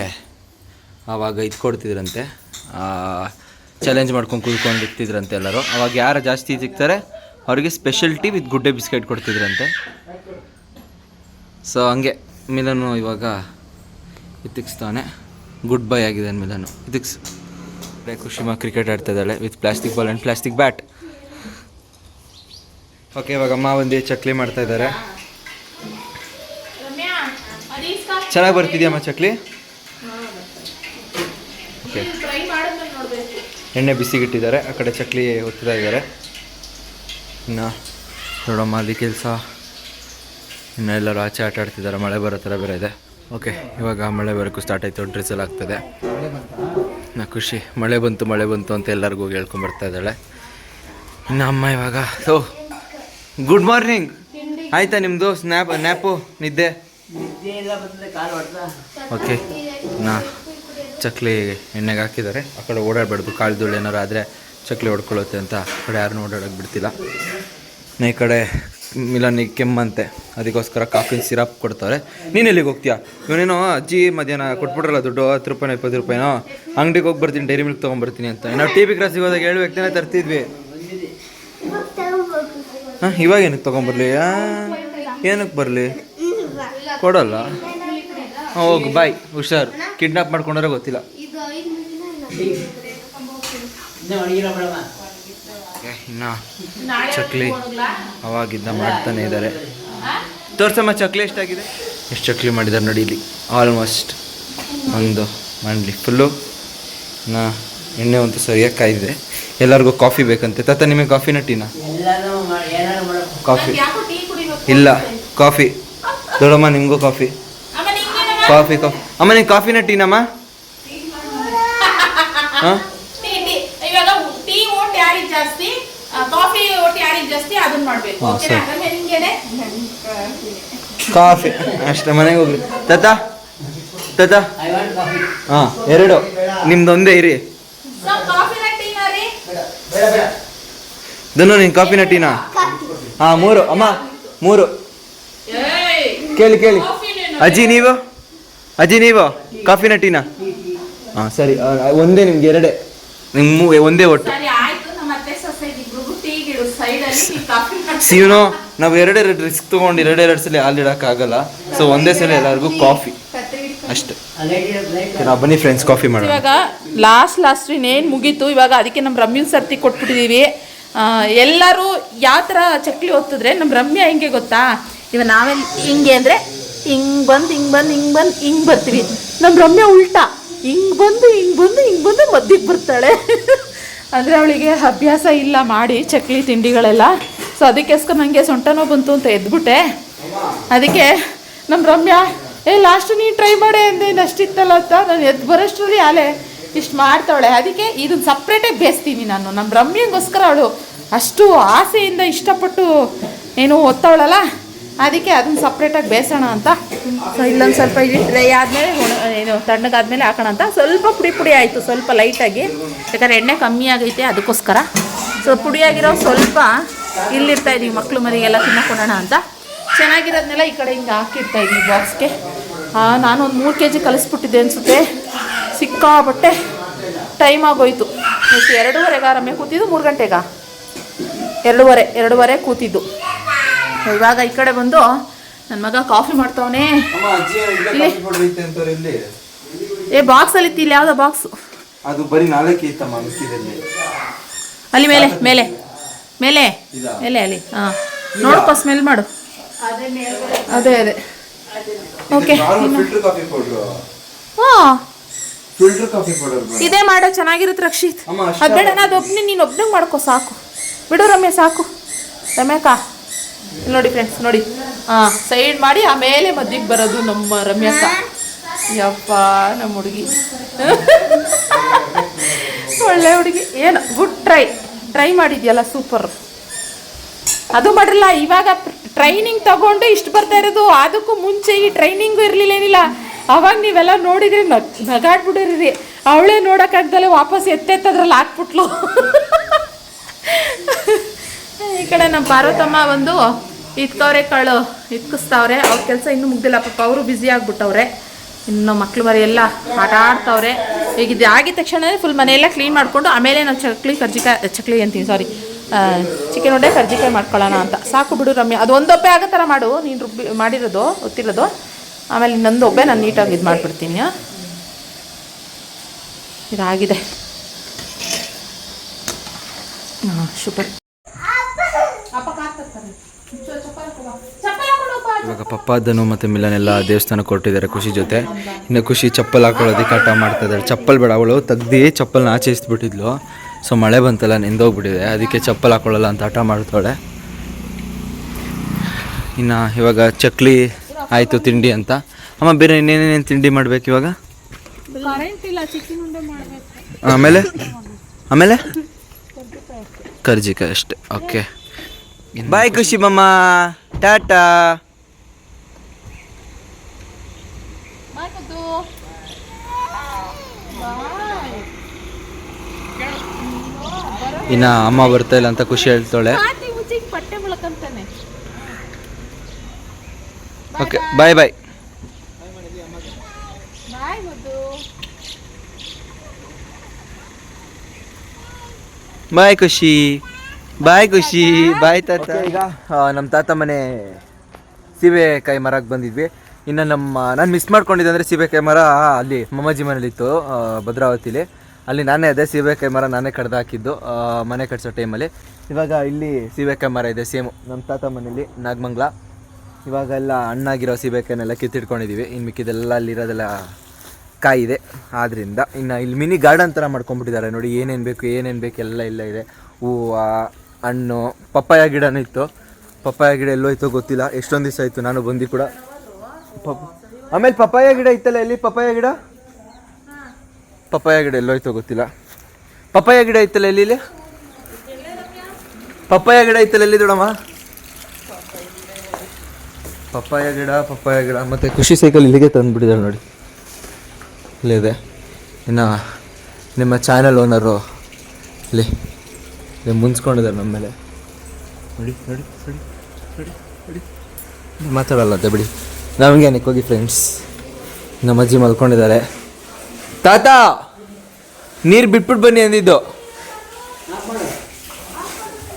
ಆವಾಗ ಇದು ಕೊಡ್ತಿದ್ರಂತೆ. ಚಾಲೆಂಜ್ ಮಾಡ್ಕೊಂಡು ಕೂತ್ಕೊಂಡು ಇರ್ತಿದ್ರಂತೆ ಎಲ್ಲರೂ. ಅವಾಗ ಯಾರು ಜಾಸ್ತಿ ಸಿಗ್ತಾರೆ ಅವ್ರಿಗೆ ಸ್ಪೆಷಲ್ಟಿ ವಿತ್ ಗುಡ್ಡೆ ಬಿಸ್ಕೆಟ್ ಕೊಡ್ತಿದ್ರಂತೆ. ಸೊ ಹಂಗೆ ಮಿಲನು ಇವಾಗ ಇತ್ತಿಕ್ಸ್ತಾನೆ. ಗುಡ್ ಬೈ ಆಗಿದೆ ಮಿಲನು. ಇತಿಕ್ಸ್ ಖುಷಿಮಾ ಕ್ರಿಕೆಟ್ ಆಡ್ತಾ ಇದ್ದಾಳೆ with plastic ball and plastic bat okay ಇವಾಗ ಅಮ್ಮ ಒಂದು ಚಕ್ಲಿ ಮಾಡ್ತಾ ಇದ್ದಾರೆ. ಚೆನ್ನಾಗಿ ಬರ್ತಿದ್ಯಮ್ಮ ಚಕ್ಲಿ? ಓಕೆ ಎಣ್ಣೆ ಬಿಸಿಗಿಟ್ಟಿದ್ದಾರೆ ಆ ಕಡೆ ಚಕ್ಲಿ ಒತ್ತಾ ಇದ್ದಾರೆ. ಇನ್ನು ನೋಡಮ್ಮ ಅಲ್ಲಿ ಕೆಲಸ. ಇನ್ನು ಎಲ್ಲರೂ ಆಚೆ ಆಟ ಆಡ್ತಿದ್ದಾರೆ ಮಳೆ ಬರೋ ಥರ ಬೇರೆ ಇದೆ. ಓಕೆ ಇವಾಗ ಮಳೆ ಬರೋಕ್ಕೂ ಸ್ಟಾರ್ಟ್ ಆಯಿತು ಡ್ರೆಸ್ ಎಲ್ಲ ಆಗ್ತದೆ. ನಾ ಖುಷಿ. ಮಳೆ ಬಂತು ಮಳೆ ಬಂತು ಅಂತ ಎಲ್ಲರಿಗೂ ಹೇಳ್ಕೊಂಬರ್ತಾ ಇದ್ದಾಳೆ. ಇನ್ನು ಅಮ್ಮ ಇವಾಗ, ಸೊ ಗುಡ್ ಮಾರ್ನಿಂಗ್ ಆಯ್ತಾ ನಿಮ್ಮದು ಸ್ನ್ಯಾಪ್ ನ್ಯಾಪು, ನಿದ್ದೆ? ಓಕೆ ನಾ ಚಕ್ಲಿ ಎಣ್ಣೆಗೆ ಹಾಕಿದ್ದಾರೆ. ಆ ಕಡೆ ಓಡಾಡಬಾರ್ದು ಕಾಳು ಧೂಳು ಏನಾರು ಆದರೆ ಚಕ್ಲಿ ಹೊಡ್ಕೊಳ್ಳುತ್ತೆ ಅಂತ. ಆ ಕಡೆ ಯಾರನ್ನೂ ಓಡಾಡೋಕೆ ಬಿಡ್ತಿಲ್ಲ. ಈ ಕಡೆ ಮಿಲನಿಗೆ ಕೆಮ್ಮಂತೆ. ಅದಕ್ಕೋಸ್ಕರ ಕಾಫಿನ ಸಿರಪ್ ಕೊಡ್ತಾರೆ. ನೀನು ಎಲ್ಲಿಗೆ ಹೋಗ್ತೀಯಾ? ಇವನೇನೋ ಅಜ್ಜಿ ಮಧ್ಯಾಹ್ನ ಕೊಟ್ಬಿಟ್ರಲ್ಲ ದುಡ್ಡು ಹತ್ತು ರೂಪಾಯಿನೋ ಇಪ್ಪತ್ತು ರೂಪಾಯಿನೋ? ಅಂಗಡಿಗೆ ಹೋಗಿ ಬರ್ತೀನಿ ಡೈರಿ ಮಿಲ್ಕ್ ತೊಗೊಂಬರ್ತೀನಿ ಅಂತ. ನಾವು ಟಿ ವಿ ಕ್ರಾಸಿಗೆ ಹೋದಾಗ ಏಳು ವ್ಯಕ್ತಿನೇ ತರ್ತಿದ್ವಿ. ಹಾಂ ಇವಾಗ ಏನಕ್ಕೆ ತೊಗೊಂಬರ್ಲಿ? ಏನಕ್ಕೆ ಬರಲಿ? ಕೊಡಲ್ಲ. ಹಾಂ ಹೋಗಿ ಬಾಯ್ ಹುಷಾರು. ಕಿಡ್ನಾಪ್ ಮಾಡ್ಕೊಂಡ್ರೆ ಗೊತ್ತಿಲ್ಲ. ಇನ್ನು ಚಕ್ಲಿ ಅವಾಗಿದ್ದ ಮಾಡ್ತಾನೆ ಇದ್ದಾರೆ ತೋರ್ಸಮ್ಮ ಚಕ್ಲಿ ಎಷ್ಟಾಗಿದೆ? ಎಷ್ಟು ಚಕ್ಲಿ ಮಾಡಿದ್ದಾರೆ ನೋಡಿ ಇಲ್ಲಿ. ಆಲ್ಮೋಸ್ಟ್ ಒಂದು ಮಾಡಲಿ ಫುಲ್ಲು ನಾ ಎಣ್ಣೆ ಒಂದು ಸರಿಯಾಗಿ ಕಾಯ್ದಿದೆ. ಎಲ್ಲರಿಗೂ ಕಾಫಿ ಬೇಕಂತೆ. ತಾತ ನಿಮಗೆ ಕಾಫಿ ಟೀನಾ? ಎಲ್ಲರೂ ಏನಾರು ಕಾಫಿ ಯಾಕೋ ಟೀ ಕುಡಿಬೇಕು? ಇಲ್ಲ ಕಾಫಿ ದೊಡ್ಡಮ್ಮ ನಿಮಗೂ ಕಾಫಿ? ಕಾಫಿ ಕಾಫಿ ಅಮ್ಮ ನಿಂಗೆ ಕಾಫಿ ನಟ್ಟಿನಮ್ಮ ಹಾಂ ಟೀ ಟೀ ಇವಾಗ ಟೀ ಓಟ್ ಯಾರಿಗೆ ಜಾಸ್ತಿ ಆ, ಕಾಫಿ ಓಟ್ ಯಾರಿಗೆ ಜಾಸ್ತಿ ಅದನ್ನ ಮಾಡ್ಬೇಕು. ಹಾ? ಸರಿ. ಆಮೇಲೆ ಕಾಫಿ. ಅಷ್ಟೇ ಮನೆಗೆ ಹೋಗ್ಲಿ ತಾತ? ತಾತ? ಐ ವಾಂಟ್ ಕಾಫಿ ಹಾಂ ಎರಡು. ನಿಮ್ದೊಂದೇ ಇರಿ. ಸೊ ಕಾಫಿನ ಟೀನಾ ರೀ? ಧನು ನಿನ್ ಕಾಫಿನ ಟೀನಾ? ಹಾ ಮೂರು. ಅಮ್ಮ ಮೂರು. ಏಯ್ ಕೇಳಿ ಕೇಳಿ. ಕಾಫಿನೇನು? ಅಜ್ಜಿ ನೀವು? ಅಜ್ಜಿ ನೀವು? ಕಾಫಿನ ಟೀನಾ? ಹಾ ಸರಿ. ಆ, ಒಂದೇ ನಿಮ್ಗೆ ಎರಡೇ. ನಿಮ್ಗೆ ಒಂದೇ ಒಟ್ಟು. ಸರಿ ಟೀ ನೋ ಸೈಡ್ ಅಲ್ಲಿ ನೀವ್ ಎರಡೆರಡು ರಿಸ್ಕ್ ತೊಗೊಂಡು ಎರಡೆರಡು ಸಲ ಹಾಲು ಇಡೋಕ್ಕಾಗಲ್ಲ. ಸೊ ಒಂದೇ ಸಲ ಎಲ್ಲರಿಗೂ ಕಾಫಿ ಅಷ್ಟೇ. ಬನ್ನಿ ಫ್ರೆಂಡ್ಸ್ ಕಾಫಿ ಮಾಡೋಣ. ಇವಾಗ ಲಾಸ್ಟ್ ಲಾಸ್ಟ್ ಇನ್ನೇನು ಮುಗೀತು? ಇವಾಗ ಅದಕ್ಕೆ ನಮ್ಮ ರಮ್ಯನ್ ಸರ್ತಿ ಕೊಟ್ಬಿಟ್ಟಿದ್ದೀವಿ ಎಲ್ಲರೂ ಯಾವ ಥರ ಚಕ್ಲಿ ಒತ್ತಿದ್ರೆ ನಮ್ಮ ರಮ್ಯ ಹೆಂಗೆ ಗೊತ್ತಾ? ಇವಾಗ ನಾವೆಲ್ಲ ಹಿಂಗೆ ಅಂದರೆ ಹಿಂಗೆ ಬಂದು ಹಿಂಗೆ ಬಂದು ಹಿಂಗೆ ಬಂದು ಹಿಂಗೆ ಬರ್ತೀವಿ. ನಮ್ಮ ರಮ್ಯ ಉಲ್ಟಾ. ಹಿಂಗೆ ಬಂದು ಹಿಂಗೆ ಬಂದು ಹಿಂಗೆ ಬಂದು ಮದ್ದಿಗೆ ಬರ್ತಾಳೆ. ಅಂದರೆ ಅವಳಿಗೆ ಅಭ್ಯಾಸ ಇಲ್ಲ ಮಾಡಿ ಚಕ್ಲಿ ತಿಂಡಿಗಳೆಲ್ಲ. ಸೊ ಅದಕ್ಕೋಸ್ಕರ ನನಗೆ ಸೊಂಟ ನೋವು ಬಂತು ಅಂತ ಎದ್ಬಿಟ್ಟೆ. ಅದಕ್ಕೆ ನಮ್ಮ ರಮ್ಯಾ, ಏ ಲಾಸ್ಟ್ ನೀನು ಟ್ರೈ ಮಾಡೆ ಅಂದೆ ಅಷ್ಟಿತ್ತಲ್ಲ ಅಂತ ನಾನು ಎದ್ದು ಬರೋಷ್ಟರಲ್ಲಿ ಆಲೆ, ಇಷ್ಟು ಮಾಡ್ತಾವಳೆ. ಅದಕ್ಕೆ ಇದನ್ನು ಸಪ್ರೇಟಾಗಿ ಬೇಯಿಸ್ತೀನಿ ನಾನು. ನಮ್ಮ ರಮ್ಯಂಗೋಸ್ಕರ ಅವಳು ಅಷ್ಟು ಆಸೆಯಿಂದ ಇಷ್ಟಪಟ್ಟು ಏನು ಒತ್ತವಳಲ್ಲ ಅದಕ್ಕೆ ಅದನ್ನ ಸಪ್ರೇಟಾಗಿ ಬೇಯಿಸೋಣ ಅಂತ. ಇಲ್ಲೊಂದು ಸ್ವಲ್ಪ ಇಲ್ಲಿ ಡ್ರೈ ಆದಮೇಲೆ ಏನು ತಣ್ಣಗಾದ್ಮೇಲೆ ಹಾಕೋಣ ಅಂತ. ಸ್ವಲ್ಪ ಪುಡಿ ಪುಡಿ ಆಯಿತು ಸ್ವಲ್ಪ ಲೈಟಾಗಿ ಯಾಕಂದ್ರೆ ಎಣ್ಣೆ ಕಮ್ಮಿ ಆಗೈತೆ ಅದಕ್ಕೋಸ್ಕರ. ಸೊ ಪುಡಿಯಾಗಿರೋ ಸ್ವಲ್ಪ ಇಲ್ಲಿರ್ತಾ ಇದೀವಿ ಮಕ್ಕಳು ಮರಿಗೆಲ್ಲ ತಿನ್ನಕೊಡೋಣ ಅಂತ. ಚೆನ್ನಾಗಿರೋದನ್ನೆಲ್ಲ ಈ ಕಡೆ ಹಿಂಗೆ ಹಾಕಿರ್ತಾ ಇದ್ದೀವಿ ಬಾಕ್ಸ್ಗೆ ನಾನು ಒಂದು ಮೂರು ಕೆ ಜಿ ಕಲಿಸ್ಬಿಟ್ಟಿದ್ದೆ ಅನಿಸುತ್ತೆ. ಸಿಕ್ಕಾಬಟ್ಟೆ ಟೈಮ್ ಆಗೋಯ್ತು. ಎಷ್ಟು ಎರಡೂವರೆಗೆ ಆರಾಮೆ ಕೂತಿದ್ದು ಮೂರು ಗಂಟೆಗ? ಎರಡೂವರೆ ಎರಡೂವರೆ ಕೂತಿದ್ದು. ಇವಾಗ ಈ ಕಡೆ ಬಂದು ನನ್ನ ಮಗ ಕಾಫಿ ಮಾಡ್ತಾವನೆ. ಇಲ್ಲಿ. ಏ ಬಾಕ್ಸ್ ಅಲ್ಲಿ ಇತ್ತಿಲ್ಲ ಯಾವ್ದೋ ಬಾಕ್ಸ್ ಅದು ಬರೀ ನಾಲ್ಕು ಇತ್ತಮ್ಮ ಮಿಕ್ಕಿದಲ್ಲಿ. ಅಲ್ಲಿ ಮೇಲೆ ಮೇಲೆ. ಮೇಲೆ. ಮೇಲೆ ಅಲ್ಲಿ. ಹಾ. ನೋಡಪ್ಪ ಸ್ಮೆಲ್ ಮಾಡು. ಅದೇ ಅದೇ ಓಕೆ ಫಿಲ್ಟರ್ ಕಾಫಿ ಪೌಡ್ರು ಹಾಂ. ಫಿಲ್ಟರ್ ಕಾಫಿ ಪೌಡರ್ ಇದೇ ಮಾಡೋ ಚೆನ್ನಾಗಿರುತ್ತೆ ರಕ್ಷಿತ್. ಅದು ಬೇಡ ಅದು ಒಬ್ಬನೇ ನೀನು ಒಬ್ಬನೇ ಮಾಡ್ಕೊ ಸಾಕು. ಬಿಡು ರಮ್ಯ ಸಾಕು. ರಮ್ಯಾಕ ನೋಡಿ ಫ್ರೆಂಡ್ಸ್ ನೋಡಿ. ಹಾಂ ಸೈಡ್ ಮಾಡಿ ಆಮೇಲೆ ಮದ್ದಿಗೆ ಬರೋದು ನಮ್ಮ ರಮ್ಯಕ್ಕ. ಯಪ್ಪ ನಮ್ಮ ಹುಡುಗಿ. ಒಳ್ಳೆ ಹುಡುಗಿ. ಏನು ಗುಡ್ ಟ್ರೈ ಟ್ರೈ ಮಾಡಿದ್ಯಲ್ಲ ಸೂಪರ್ ಅದು ಮಾಡಿರಲ್ಲ ಇವಾಗ ಟ್ರೈನಿಂಗ್ ತಗೊಂಡು ಇಷ್ಟು ಬರ್ತಾ ಇರೋದು. ಅದಕ್ಕೂ ಮುಂಚೆ ಈ ಟ್ರೈನಿಂಗು ಇರಲಿಲ್ಲ ಏನಿಲ್ಲ. ಅವಾಗ ನೀವೆಲ್ಲ ನೋಡಿದ್ರೆ ನಗ್ ನಗಾಡ್ಬಿಡಿರಿ ಅವಳೇ ನೋಡೋಕ್ಕಾಗ್ದಲ್ಲೇ ವಾಪಸ್ ಎತ್ತೆತ್ತದ್ರಲ್ಲಿ ಹಾಕ್ಬಿಟ್ಲು. ಈ ಕಡೆ ನಮ್ಮ ಪಾರ್ವತಮ್ಮ ಒಂದು ಇತ್ಕವ್ರೆ ಕಾಳು ಇತ್ಕಿಸ್ತಾವ್ರೆ ಅವ್ರ ಕೆಲಸ ಇನ್ನೂ ಮುಗ್ದಿಲ್ಲ. ಪಾಪ ಅವರು ಬ್ಯುಸಿ ಆಗ್ಬಿಟ್ಟವ್ರೆ. ಇನ್ನು ಮಕ್ಳು ಮರಿ ಎಲ್ಲ ಆಟ ಆಡ್ತಾವ್ರೆ. ಈಗ ಇದು ಆಗಿದ ತಕ್ಷಣ ಫುಲ್ ಮನೆಯೆಲ್ಲ ಕ್ಲೀನ್ ಮಾಡಿಕೊಂಡು ಆಮೇಲೆ ನಾವು ಚಕ್ಲಿ ಕರ್ಜಿಕಾಯಿ ಚಕ್ಲಿ ಅಂತೀನಿ ಸಾರಿ ಚಿಕನ್ ಒಡೆ ಕರ್ಜಿಕಾಯಿ ಮಾಡ್ಕೊಳ್ಳೋಣ ಅಂತ. ಸಾಕು ಬಿಡು ರಮ್ಯ. ಅದು ಒಂದೊಬ್ಬೆ ಆಗೋ ಥರ ಮಾಡು. ನೀನು ರುಬ್ಬಿ, ಮಾಡಿರೋದು ಗೊತ್ತಿರೋದು ಆಮೇಲೆ ಇನ್ನೊಂದು ಒಬ್ಬೆ ನಾನು ನೀಟಾಗಿ ಇದು ಮಾಡಿಬಿಡ್ತೀನಿ ಇದಾಗಿದೆ. ಹಾಂ ಸೂಪರ್ ಇವಾಗ ಪಪ್ಪಾದನು ಮತ್ತು ಮಿಲನ್ ಎಲ್ಲ ದೇವಸ್ಥಾನಕ್ಕೆ ಕೊಟ್ಟಿದ್ದಾರೆ ಖುಷಿ ಜೊತೆ. ಇನ್ನು ಖುಷಿ ಚಪ್ಪಲ್ ಹಾಕೊಳ್ಳೋದಕ್ಕೆ ಆಟ ಮಾಡ್ತಾ ಇದ್ದಾರೆ. ಚಪ್ಪಲ್ ಬೇಡ ಅವಳು ತೆಗ್ದು ಚಪ್ಪಲ್ನ ಆಚೆ ಇಸ್ಬಿಟ್ಟಿದ್ಲು ಸೊ ಮಳೆ ಬಂತಲ್ಲ ನೆಂದೋಗ್ಬಿಟ್ಟಿದೆ. ಅದಕ್ಕೆ ಚಪ್ಪಲ್ ಹಾಕೊಳ್ಳಲ್ಲ ಅಂತ ಆಟ ಮಾಡ್ತಾಳೆ. ಇನ್ನು ಇವಾಗ ಚಕ್ಲಿ ಆಯಿತು ತಿಂಡಿ ಅಂತ. ಅಮ್ಮ ಬೇರೆ ಇನ್ನೇನೇನೇನು ತಿಂಡಿ ಮಾಡ್ಬೇಕು ಇವಾಗ? ಆಮೇಲೆ? ಆಮೇಲೆ? ಕರ್ಜಿಕಾಯಿ ಅಷ್ಟೇ. ಓಕೆ ಬಾಯ್ ಖುಷಿ ಮಮ್ಮ ಟಾಟಾ ಇನ್ನ ಅಮ್ಮ ಬರ್ತಾ ಇಲ್ಲ ಅಂತ ಖುಷಿ ಹೇಳ್ತಾಳೆ. ಓಕೆ ಬಾಯ್ ಬಾಯ್ ಬಾಯ್ ಖುಷಿ ಬಾಯ್ ಖುಷಿ ಬಾಯ್ ತಾತ. ಈಗ? ನಮ್ಮ ತಾತ ಮನೆ ಸೀಬೆಕಾಯಿ ಮರಕ್ಕೆ ಬಂದಿದ್ವಿ. ಇನ್ನು ನಮ್ಮ ನಾನು ಮಿಸ್ ಮಾಡ್ಕೊಂಡಿದ್ದೆ ಅಂದರೆ ಸೀಬೆಕಾಯಿ ಮರ ಅಲ್ಲಿ ಮಮ್ಮಜ್ಜಿ ಮನೇಲಿತ್ತು ಭದ್ರಾವತಿಲಿ. ಅಲ್ಲಿ ನಾನೇ ಅದೇ ಸೀಬೆಕಾಯಿ ಮರ ನಾನೇ ಕಡ್ದು ಹಾಕಿದ್ದು ಮನೆ ಕಟ್ಸೋ ಟೈಮಲ್ಲಿ. ಇವಾಗ ಇಲ್ಲಿ ಸೀಬೆಕಾಯಿ ಮರ ಇದೆ ಸೇಮ್ ನಮ್ಮ ತಾತ ಮನೇಲಿ ನಾಗಮಂಗ್ಲ. ಇವಾಗ ಎಲ್ಲ ಹಣ್ಣಾಗಿರೋ ಸೀಬೆಕಾಯಿನೆಲ್ಲ ಕಿತ್ತಿಟ್ಕೊಂಡಿದ್ದೀವಿ ಇನ್ನು ಮಿಕ್ಕಿದೆಲ್ಲ ಅಲ್ಲಿರೋದೆಲ್ಲ ಕಾಯಿದೆ. ಆದ್ದರಿಂದ ಇನ್ನು ಇಲ್ಲಿ ಮಿನಿ ಗಾರ್ಡನ್ ಥರ ಮಾಡ್ಕೊಂಡ್ಬಿಟ್ಟಿದ್ದಾರೆ. ನೋಡಿ ಏನೇನು ಬೇಕು ಏನೇನು ಬೇಕು ಎಲ್ಲ ಇಲ್ಲ ಇದೆ. ಹೂವು ಹಣ್ಣು, ಪಪ್ಪಾಯ ಗಿಡನೂ ಇತ್ತು. ಪಪ್ಪಾಯ ಗಿಡ ಎಲ್ಲೋಯ್ತೋ ಗೊತ್ತಿಲ್ಲ. ಎಷ್ಟೊಂದು ದಿವಸ ಆಯಿತು ನಾನು ಬಂದು ಕೂಡ. ಆಮೇಲೆ ಪಪ್ಪಾಯ ಗಿಡ ಇತ್ತಲ್ಲ, ಎಲ್ಲಿ ಪಪ್ಪಾಯ ಗಿಡ? ಪಪ್ಪಾಯ ಗಿಡ ಎಲ್ಲೋಯ್ತೋ ಗೊತ್ತಿಲ್ಲ. ಪಪ್ಪಾಯ ಗಿಡ ಇತ್ತಲ್ಲ, ಎಲ್ಲಿ, ಇಲ್ಲಿ? ಪಪ್ಪಾಯ ಗಿಡ ಇತ್ತಲ್ಲ, ಎಲ್ಲಿ ದೊಡಮ್ಮ ಪಪ್ಪಾಯ ಗಿಡ ಪಪ್ಪಾಯ ಗಿಡ. ಮತ್ತು ಖುಷಿ ಸೈಕಲ್ ಇಲ್ಲಿಗೆ ತಂದುಬಿಟ್ಟಿದ್ದಾರೆ ನೋಡಿ. ಇಲ್ಲಿದೆ ಇನ್ನು ನಿಮ್ಮ ಚಾನಲ್ ಓನರು ಇಲ್ಲಿ. ಮುನ್ಸ್ಕೊಂಡಿದ್ದಾರೆ ನಮ್ಮ ಮೇಲೆ. ನೋಡಿ ನೋಡಿ ನೋಡಿ ನೋಡಿ ನೋಡಿ. ಮಾತಾಡಲ್ಲ ಅಂತ ಬಿಡಿ. ನಮಗೆ ಏನಕ್ಕೆ ಹೋಗಿ ಫ್ರೆಂಡ್ಸ್ ನಮ್ಮ ಅಜ್ಜಿ ಮಲ್ಕೊಂಡಿದ್ದಾರೆ. ತಾತ! ನೀರು ಬಿಟ್ಬಿಟ್ಟು ಬನ್ನಿ ಅಂದಿದ್ದು.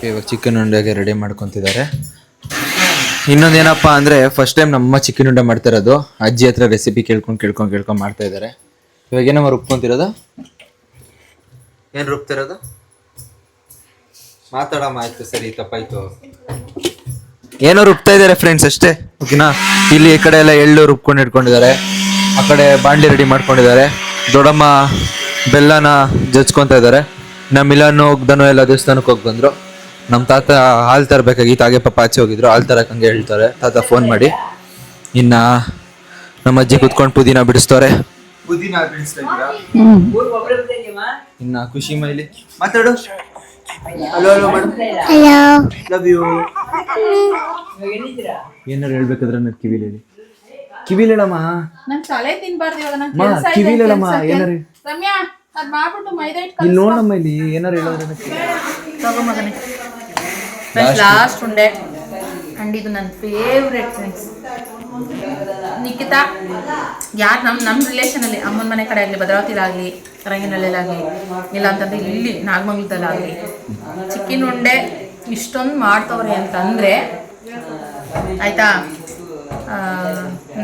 ಇವಾಗ ಚಿಕನ್ ಉಂಡೆಗೆ ರೆಡಿ ಮಾಡ್ಕೊತಿದ್ದಾರೆ. ಇನ್ನೊಂದು ಏನಪ್ಪ ಅಂದರೆ ಫಸ್ಟ್ ಟೈಮ್ ನಮ್ಮ ಚಿಕನ್ ಉಂಡೆ ಮಾಡ್ತಾ ಇರೋದು ಅಜ್ಜಿ ಹತ್ರ ರೆಸಿಪಿ ಕೇಳ್ಕೊಂಡು ಕೇಳ್ಕೊಂಡು ಕೇಳ್ಕೊಂಡು ಮಾಡ್ತಾ ಇದ್ದಾರೆ. ಇವಾಗ ಏನಮ್ಮ ರುಬ್ಕೊತಿರೋದು? ಏನು ರುಬ್ತಿರೋದು? ಮಾತಾಡಮ್ಮ ಆಯ್ತು ಸರಿ ತಪ್ಪಾಯ್ತು. ಏನೋ ರುಬ್ತಾ ಇದ್ದಾರೆ ಫ್ರೆಂಡ್ಸ್ ಅಷ್ಟೇ. ಓಕೆನಾ? ಇಲ್ಲಿ ಈ ಕಡೆ ಎಲ್ಲ ಎಳ್ಳು ರುಬ್ಕೊಂಡು ಇಟ್ಕೊಂಡಿದ್ದಾರೆ. ಆ ಕಡೆ ಬಾಂಡಿ ರೆಡಿ ಮಾಡ್ಕೊಂಡಿದ್ದಾರೆ. ದೊಡ್ಡಮ್ಮ ಬೆಲ್ಲನ ಜಜ್ಕೊಂತ ಇದ್ದಾರೆ. ನಮ್ಮ ಮಿಲನ್ನು ಹೋಗ್ದನು ಎಲ್ಲ ದೇವಸ್ಥಾನಕ್ಕೆ ಹೋಗಿ ಬಂದರು. ನಮ್ಮ ತಾತ ಹಾಲು ತರಬೇಕಾಗಿತ್ತು ಹಾಗೆ ಪಾಪ ಆಚೆ ಹೋಗಿದ್ರು. ಹಾಲು ತರಕ್ಕೆ ಹಂಗೆ ಹೇಳ್ತಾರೆ. ತಾತ ಫೋನ್ ಮಾಡಿ. ಇನ್ನ ನಮ್ಮ ಅಜ್ಜಿ ಕುತ್ಕೊಂಡು ಪುದೀನ ಬಿಡಿಸ್ತಾರೆ. ಪುದೀನ ಬಿಡಿಸ್ತಾ ಇದ್ದೀರಾ? ಇನ್ನ ಖುಷಿ ಮೈಲಿ. ಮಾತಾಡು. Hello hello madam love you ಏನಾರು ಹೇಳ್ಬೇಕಾದ್ರೆ ನನ್ನ ಕಿವಿಲಿ ಹೇಳಿ ಕಿವಿಲ್ ಹೇಳಮ್ಮ ನನ್ ತಲೆ ತಿನ್ಬಾರ್ದು ಇವಾಗ ನಂಗೆ ಮಾ, ಕೆಲ್ಸ ಇದೆ, ಕಿವಿಲಿ ಹೇಳಮ್ಮ, ಕೆಲ್ಸಕ್ಕೆ. ಏನಾರು ರಮ್ಯಾ ಅದ್ ಮಾಡ್ಬಿಟ್ಟು ಮೈದಾ ಹಿಟ್ಟು ಇಲ್ಲಿ ನೋಡಮ್ಮ ಇಲ್ಲಿ ಏನಾರು ಹೇಳೋದ್ರೆ ತಗೋ ಮಗನೇ. ಲಾಸ್ಟ್ ಉಂಡೆ. ಅಂಡ್ ಇದು ನನ್ನ ಫೇವ್ರೆಟ್ ಫ್ರೆಂಡ್ಸ್ ನಿಖಿತಾ, ಯಾರು ನಮ್ಮ ನಮ್ಮ ರಿಲೇಷನಲ್ಲಿ ಅಮ್ಮನ ಮನೆ ಕಡೆ ಆಗಲಿ, ಭದ್ರಾವತಿಲಾಗಲಿ, ರಂಗಿನಳ್ಳಿಲಾಗಲಿ ಇಲ್ಲ ಅಂತಂದ್ರೆ ಇಲ್ಲಿ ನಾಗಮಂಗಲದಲ್ಲಾಗಲಿ. ಚಿಕ್ಕಿನ ಉಂಡೆ ಇಷ್ಟೊಂದು ಮಾಡ್ತವ್ರೆ ಅಂತಂದರೆ, ಆಯಿತಾ?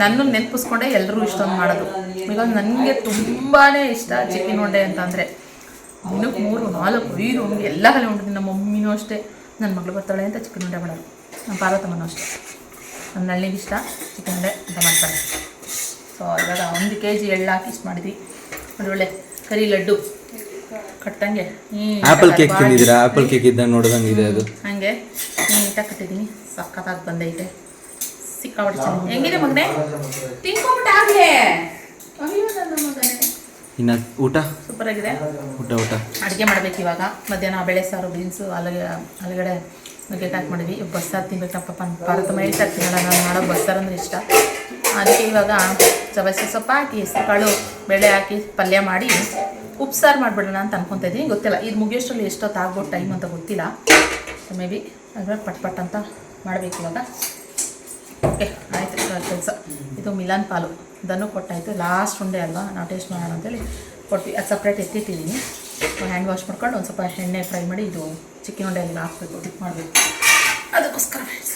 ನನ್ನ ನೆನಪಿಸ್ಕೊಂಡೆ ಎಲ್ಲರೂ ಇಷ್ಟೊಂದು ಮಾಡೋದು. ಬಿಕಾಸ್ ನನಗೆ ತುಂಬಾ ಇಷ್ಟ ಚಿಕ್ಕಿನ ಉಂಡೆ ಅಂತಂದರೆ. ದಿನಕ್ಕೆ ಮೂರು, ನಾಲ್ಕು, ಐದು ಎಲ್ಲ ಕಲೆ ಉಂಟು. ನಮ್ಮ ಮಮ್ಮಿನೂ ಅಷ್ಟೇ ನನ್ನ ಮಗಳು ಬರ್ತಾಳೆ ಅಂತ ಚಿಕನ್ ಉಂಡೆ ಮಾಡೋದು. ನಮ್ಮ ಪಾರ್ವತಮ್ಮನೂ ಅಷ್ಟೇ. ನಮ್ಮ ನಳ್ಳಿಗೆ ಇಷ್ಟ ಚಿಕನ್ ಉಂಡೆ ಅಂತ ಮಾಡ್ತಾರೆ ಸೊ ಇವಾಗ ಒಂದು ಕೆ ಜಿ ಎಳ್ಳು ಹಾಕಿ ಇಷ್ಟು ಮಾಡಿದ್ವಿ. ಅದರೊಳ್ಳೆ ಒಳ್ಳೆ ಕರಿ ಲಡ್ಡು. ಕಟ್ಟಂಗೆ ಆಪಲ್ ಕೇಕ್ ತಿಂದಿದ್ದೀರಾ? ಆಪಲ್ ಕೇಕ್ ಇದ್ದಂಗೆ ನೋಡಿದಂಗೆ ಇದೆ ಅದು. ಹಾಗೆ ನೀಟಾಗಿ ಕಟ್ಟಿದ್ದೀನಿ. ಸಕ್ಕತ್ತಾಗಿ ಬಂದೈತೆ. ಸಿಕ್ಕಾಪಟ್ಟೆ ಚೆನ್ನಾಗಿ ಹೆಂಗಿದೆ ಮಗನೇ? ತಿನ್ಕೊಂಬಿಟ್ಟಾಗಲೇ ಅಯ್ಯೋ ನನ್ನ ಮಗನೇ. ಇನ್ನ ಊಟ? ಸೂಪರ್ ಆಗಿದೆ ಊಟ ಊಟ. ಅಡುಗೆ ಮಾಡ್ಬೇಕು ಇವಾಗ. ಮಧ್ಯಾಹ್ನ ಬೇಳೆ ಸಾರು ಬೀನ್ಸು ಅಲ್ಲಿಗೆ ಅಲ್ಲಿಗಡೆ ನುಗ್ಗೆಟ್ ಹಾಕಿ ಮಾಡಿದ್ವಿ. ಬಸ್ಸಾರು ತಿನ್ಬೇಕು ನಮ್ಮ ಪಾಪ ಭಾರತ ಹೇಳ್ತಾ ಇರ್ತೀನಲ್ಲ ನಾನು ಮಾಡೋ ಬಸ್ಸಾರು ಅಂದರೆ ಇಷ್ಟ. ಅದಕ್ಕೆ ಇವಾಗ ಸಬಸ್ಗೆ ಸೊಪ್ಪು ಹಾಕಿ ಹೆಸರು ಕಾಳು ಬೇಳೆ ಹಾಕಿ ಪಲ್ಯ ಮಾಡಿ ಉಪ್ಸಾರು ಮಾಡಿಬಿಡೋಣ ಅಂತ ಅನ್ಕೊತಾ ಇದ್ದೀನಿ. ಗೊತ್ತಿಲ್ಲ, ಇದು ಮುಗಿಯೋಷ್ಟರಲ್ಲಿ ಎಷ್ಟೊತ್ತು ಆಗ್ಬೋದು ಟೈಮ್ ಅಂತ ಗೊತ್ತಿಲ್ಲ. ಮೇ ಬಿ ಅಂದರೆ ಪಟ್ ಪಟ್ ಅಂತ ಮಾಡಬೇಕು ಇವಾಗ. ಓಕೆ ಆಯಿತು ಕೆಲಸ. ಇದು ಮಿಲಾನ್ ಪಾಲು. ದನ್ನು ಕೊಟ್ಟಾಯಿತು. ಲಾಸ್ಟ್ ಉಂಡೆ ಅಲ್ವಾ? ನಾವು ಟೇಸ್ಟ್ ಮಾಡೋಣ ಅಂತೇಳಿ ಕೊಟ್ವಿ. ಅದು ಸಪ್ರೇಟ್ ಎತ್ತಿಟ್ಟಿದ್ದೀನಿ ಹ್ಯಾಂಡ್ ವಾಶ್ ಮಾಡ್ಕೊಂಡು ಒಂದು ಸ್ವಲ್ಪ ಎಣ್ಣೆ ಫ್ರೈ ಮಾಡಿ ಇದು ಚಿಕನ್ ಉಂಡೆ ಎಲ್ಲ ಹಾಕಬೇಕು ಡಿಪ್ ಮಾಡಬೇಕು. ಅದಕ್ಕೋಸ್ಕರ ಫ್ರೆಂಡ್ಸ್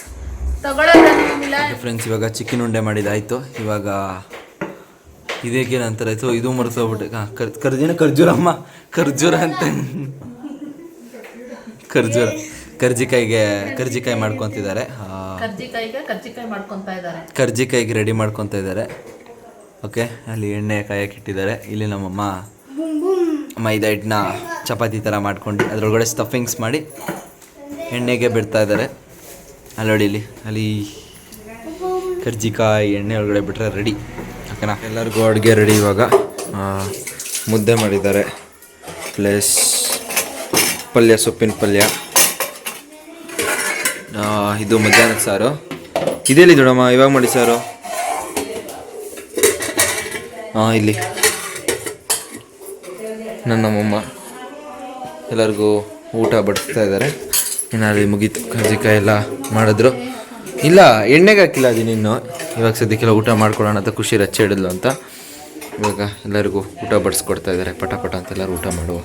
ತಗೊಳ್ಳೋಣ ಮಿಲಾನ್ ಫ್ರೆಂಡ್ಸ್ ಇವಾಗ ಚಿಕನ್ ಉಂಡೆ ಮಾಡಿದಾಯ್ತು. ಇವಾಗ ಇದೇಕೆ ಅಂತಾರೆ ಸೊ ಇದು ಮರೆತೋಗ್ಬಿಟ್ಟು ಹಾಂ ಕರ್ ಕರ್ಜಿನ ಖರ್ಜೂರಮ್ಮ. ಖರ್ಜೂರ ಅಂತ. ಖರ್ಜೂರ. ಕರ್ಜಿಕಾಯಿಗೆ ಕರ್ಜಿಕಾಯಿ ಮಾಡ್ಕೊತಿದ್ದಾರೆ. ಕರ್ಜಿಕಾಯಿಗೆ ರೆಡಿ ಮಾಡ್ಕೊತಾ ಇದ್ದಾರೆ. ಓಕೆ ಅಲ್ಲಿ ಎಣ್ಣೆ ಕಾಯಕ್ಕೆ ಇಟ್ಟಿದ್ದಾರೆ. ಇಲ್ಲಿ ನಮ್ಮಮ್ಮ ಮೈದಾ ಹಿಟ್ಟನ್ನ ಚಪಾತಿ ಥರ ಮಾಡ್ಕೊಂಡು ಅದರೊಳಗಡೆ ಸ್ಟಫಿಂಗ್ಸ್ ಮಾಡಿ ಎಣ್ಣೆಗೆ ಬಿಡ್ತಾ ಇದ್ದಾರೆ. ಅಲ್ಲಿ ಅಲ್ಲಿ ಕರ್ಜಿಕಾಯಿ ಎಣ್ಣೆ ಒಳಗಡೆ ಬಿಟ್ಟರೆ ರೆಡಿ ಓಕೆನಾ? ಎಲ್ಲರಿಗೂ ಅಡುಗೆ ರೆಡಿ ಇವಾಗ. ಮುದ್ದೆ ಮಾಡಿದ್ದಾರೆ. ಪ್ಲಸ್ ಪಲ್ಯ, ಸೊಪ್ಪಿನ ಪಲ್ಯ. ಇದು ಮಧ್ಯಾಹ್ನದ ಸಾರು. ಇದೆಲ್ಲಿ ದೊಡಮ್ಮ? ಇವಾಗ ಮಾಡಿ ಸಾರು. ಹಾಂ ಇಲ್ಲಿ. ನನ್ನ ಎಲ್ಲರಿಗೂ ಊಟ ಬಡಿಸ್ತಾ ಇದ್ದಾರೆ. ಏನಾದ್ರು ಮುಗೀತು ಕರ್ಜಿಕಾಯಿ ಎಲ್ಲ ಮಾಡಿದ್ರು. ಇಲ್ಲ, ಎಣ್ಣೆಗೆ ಹಾಕಿಲ್ಲ ಅದೀನಿ ಇನ್ನು. ಇವಾಗ ಸದ್ಯಕ್ಕೆಲ್ಲ ಊಟ ಮಾಡ್ಕೊಳ್ಳೋಣ ಅಂತ ಖುಷಿ ರಚ್ಚೆ ಹಿಡಿದ್ಲು ಅಂತ. ಇವಾಗ ಎಲ್ಲರಿಗೂ ಊಟ ಬಡಿಸ್ಕೊಡ್ತಾ ಇದ್ದಾರೆ. ಪಟ ಪಟ ಅಂತ ಎಲ್ಲರೂ ಊಟ ಮಾಡುವ.